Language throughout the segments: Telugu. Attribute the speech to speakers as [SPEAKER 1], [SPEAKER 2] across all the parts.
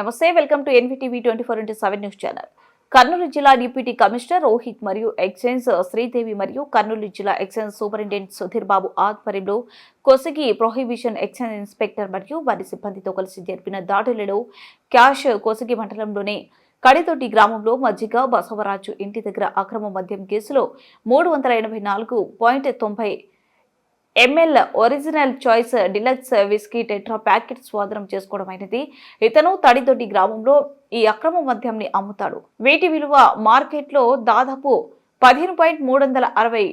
[SPEAKER 1] నమస్తే welcome to NVTV twenty four into seven news channel. Kurnool జిల్లా డిప్యూటీ కమిషనర్ రోహిత్ మరియు ఎక్సైజ్ శ్రీదేవి మరియు కర్నూలు జిల్లా ఎక్సైజ్ సూపరింటెండెంట్ సుధీర్ బాబు ఆధ్వర్యంలో కొసగి ప్రొహిబిషన్ ఎక్సైజ్ ఇన్స్పెక్టర్ మరియు వారి సిబ్బందితో కలిసి జరిపిన దాడులలో క్యాష్ కొసగి మండలంలోని కడితోటి గ్రామంలో మజ్జిగ బసవరాజు ఇంటి దగ్గర అక్రమ మద్యం కేసులో మూడు వందల ఎనభై నాలుగు పాయింట్ తొంభై ML original choice deluxe whisky tetra packet స్వాధీనం చేసుకోవడమైనది ఇతను తడిదొడ్డి గ్రామంలో ఈ అక్రమ మద్యంని అమ్ముతాడు. వీటి విలువ మార్కెట్లో దాదాపు పదిహేను పాయింట్ మూడు వందల అరవై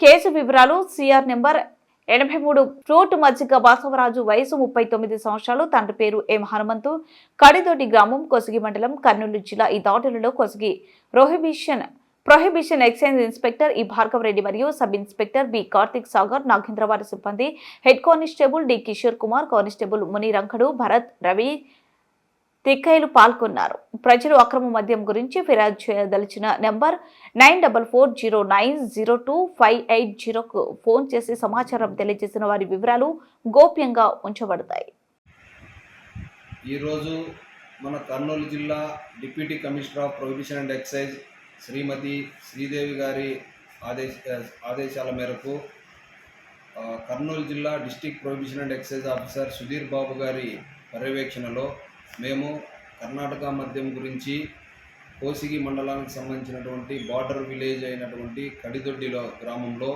[SPEAKER 1] కేసు వివరాలు సిఆర్ నెంబర్ ఎనభై మూడు ఫ్రూట్ మజ్జిగ బాసవరాజు వయసు ముప్పై తొమ్మిది సంవత్సరాలు తండ్రి పేరు ఎం హనుమంతు. కడిదొడ్డి గ్రామం కొసిగి మండలం కర్నూలు జిల్లా ఈ దాడులలో Kosigi prohibition prohibition excise inspector E Bhargava Reddy మరియు sub inspector B Karthik Sagar Nagendra వారి సిబ్బంది. Head constable D Kishore Kumar constable Munirankadu Bharat Ravi Tikkailu పాల్గొన్నారు. ప్రజలు అక్రమ మద్యం గురించి ఫిర్యాదు చేయదలిచిన number nine double four zero nine zero two five eight జీరోకు phone చేసి సమాచారం తెలియజేసిన వారి వివరాలు గోప్యంగా ఉంచబడతాయి.
[SPEAKER 2] ఈరోజు మన కర్నూలు జిల్లా deputy commissioner of prohibition and excise Shrimati Sridevi గారి ఆదేశ ఆదేశాల మేరకు కర్నూలు జిల్లా district prohibition and excise officer Sudheer Babu గారి పర్యవేక్షణలో మేము కర్ణాటక మద్యం గురించి కోసిగి మండలానికి సంబంధించినటువంటి బార్డర్ విలేజ్ అయినటువంటి కడిదొడ్డిలో గ్రామంలో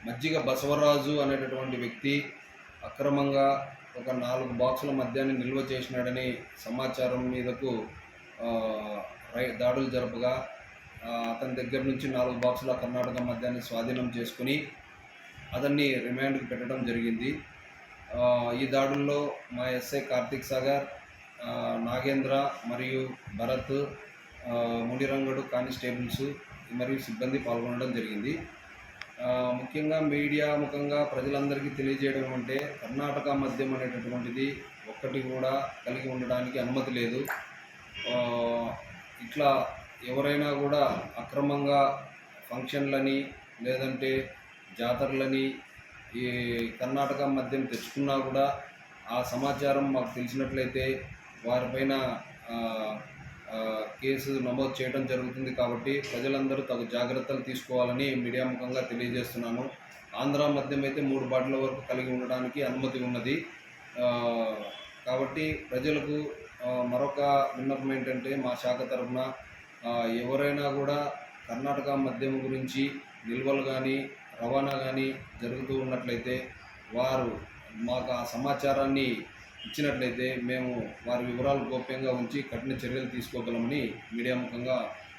[SPEAKER 2] మజ్జిగ బసవరాజు అనేటటువంటి వ్యక్తి అక్రమంగా ఒక నాలుగు బాక్సుల మద్యాన్ని నిల్వ చేసినాడని సమాచారం మీదకు రై దాడులు జరపగా అతని దగ్గర నుంచి నాలుగు బాక్సుల కర్ణాటక మద్యాన్ని స్వాధీనం చేసుకుని అతన్ని రిమాండ్కి పెట్టడం జరిగింది. ఈ దాడుల్లో మా ఎస్ఐ కార్తిక్ సాగర్ నాగేంద్ర మరియు భరత్ ఆ, కానిస్టేబుల్స్ మరియు సిబ్బంది పాల్గొనడం జరిగింది. ముఖ్యంగా మీడియా ముఖంగా ప్రజలందరికీ తెలియజేయడం అంటే కర్ణాటక మద్యం అనేటటువంటిది ఒక్కటి కూడా కలిగి ఉండడానికి అనుమతి లేదు. ఇట్లా ఎవరైనా కూడా అక్రమంగా ఫంక్షన్లని లేదంటే జాతరలని ఈ కర్ణాటక మద్యం తెచ్చుకున్నా కూడా ఆ సమాచారం మాకు తెలిసినట్లయితే వారిపైన కేసు నమోదు చేయడం జరుగుతుంది కాబట్టి ప్రజలందరూ తగు జాగ్రత్తలు తీసుకోవాలని మీడియా ముఖంగా తెలియజేస్తున్నాను. ఆంధ్ర మద్యం అయితే మూడు బాటిల వరకు కలిగి ఉండడానికి అనుమతి ఉన్నది. కాబట్టి ప్రజలకు మరొక విన్నపం ఏంటంటే మా శాఖ తరఫున ఎవరైనా కూడా కర్ణాటక మద్యం గురించి నిల్వలు కానీ రవాణా కానీ జరుగుతూ ఉన్నట్లయితే వారు మాకు ఆ సమాచారాన్ని ఇచ్చినట్లయితే మేము వారి వివరాలు గోప్యంగా ఉంచి కఠిన చర్యలు తీసుకోగలమని మీడియా ముఖంగా